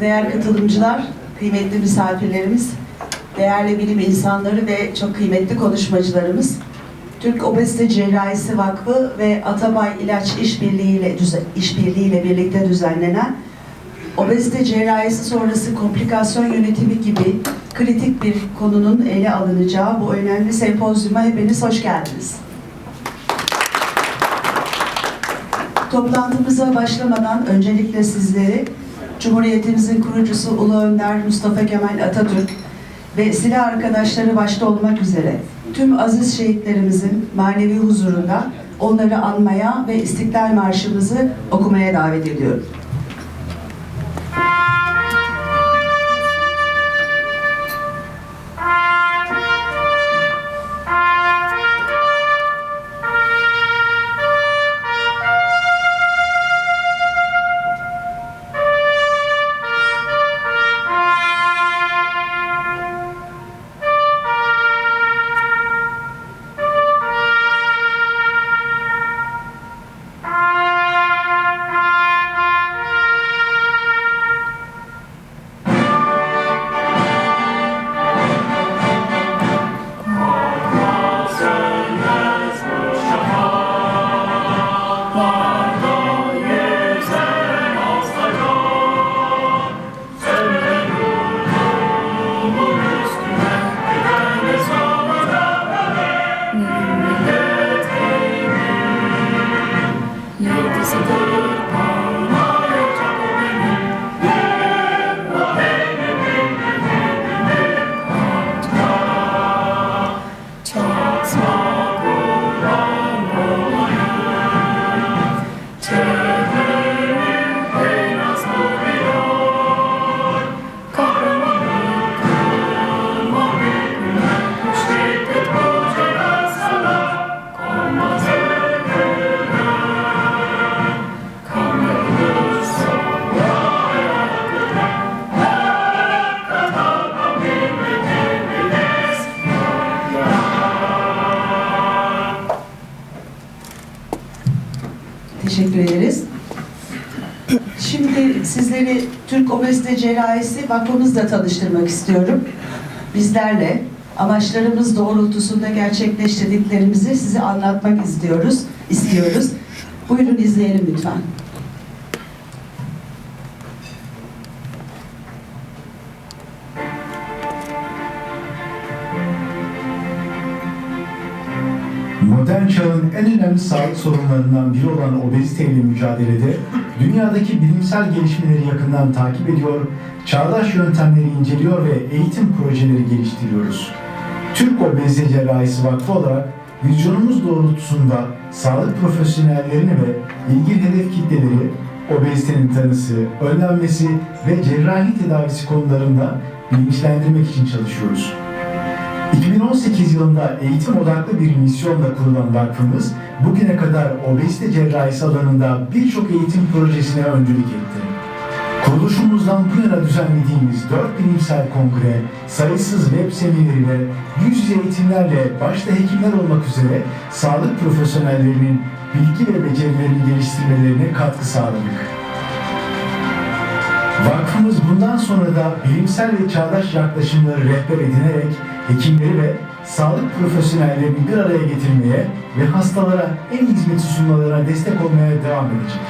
saygıdeğer katılımcılar, kıymetli misafirlerimiz, değerli bilim insanları ve çok kıymetli konuşmacılarımız, Türk Obezite Cerrahisi Vakfı ve Atabay İlaç İşbirliği ile işbirliği ile birlikte düzenlenen obezite cerrahisi sonrası komplikasyon yönetimi gibi kritik bir konunun ele alınacağı bu önemli sempozyuma hepiniz hoş geldiniz. Toplantımıza başlamadan öncelikle sizleri Cumhuriyetimizin kurucusu Ulu Önder Mustafa Kemal Atatürk ve silah arkadaşları başta olmak üzere tüm aziz şehitlerimizin manevi huzurunda onları anmaya ve İstiklal Marşımızı okumaya davet ediyorum. Christ. Teşekkür ederiz. Şimdi sizleri Türk Obezite Cerrahisi Vakfımızla tanıştırmak istiyorum. Bizlerle amaçlarımız doğrultusunda gerçekleştirdiklerimizi size anlatmak istiyoruz. istiyoruz. Buyurun izleyelim lütfen. Modern çağın en önemli sağlık sorunlarından biri olan obeziteyle mücadelede dünyadaki bilimsel gelişmeleri yakından takip ediyor, çağdaş yöntemleri inceliyor ve eğitim projeleri geliştiriyoruz. Türk Obezite Cerrahisi Vakfı olarak vizyonumuz doğrultusunda sağlık profesyonellerini ve ilgili hedef kitleleri obezitenin tanısı, önlenmesi ve cerrahi tedavisi konularında bilinçlendirmek için çalışıyoruz. 2018 yılında eğitim odaklı bir misyonla kurulan vakfımız bugüne kadar obezite cerrahisi alanında birçok eğitim projesine öncülük etti. Kuruluşumuzdan bu yana düzenlediğimiz 4 bilimsel kongre, sayısız web semineri ve yüz yüze eğitimlerle başta hekimler olmak üzere sağlık profesyonellerinin bilgi ve becerilerini geliştirmelerine katkı sağladık. Vakfımız bundan sonra da bilimsel ve çağdaş yaklaşımları rehber edinerek hekimleri ve sağlık profesyonellerini bir araya getirmeye ve hastalara en hizmeti sunmalarına destek olmaya devam edecek.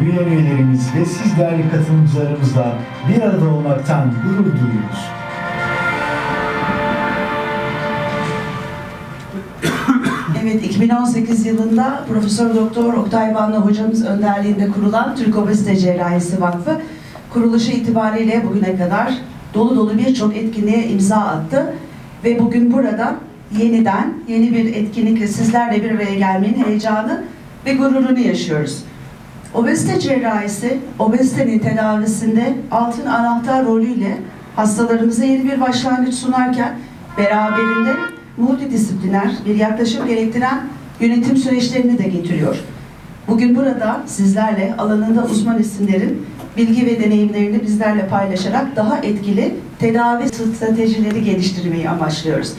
Büyüyen üyelerimiz ve siz değerli katılımcılarımızla bir arada olmaktan gurur duyuyoruz. Evet, 2018 yılında Profesör Doktor Oktay Banlı hocamız önderliğinde kurulan Türk Obezite Cerrahisi Vakfı kuruluşu itibariyle bugüne kadar dolu dolu birçok etkinliğe imza attı ve bugün burada yeniden yeni bir etkinlikle sizlerle bir araya gelmenin heyecanı ve gururunu yaşıyoruz. Obezite cerrahisi, obezitenin tedavisinde altın anahtar rolüyle hastalarımıza yeni bir başlangıç sunarken beraberinde multidisipliner bir yaklaşım gerektiren yönetim süreçlerini de getiriyor. Bugün burada sizlerle alanında uzman isimlerin bilgi ve deneyimlerini bizlerle paylaşarak daha etkili tedavi stratejileri geliştirmeyi amaçlıyoruz.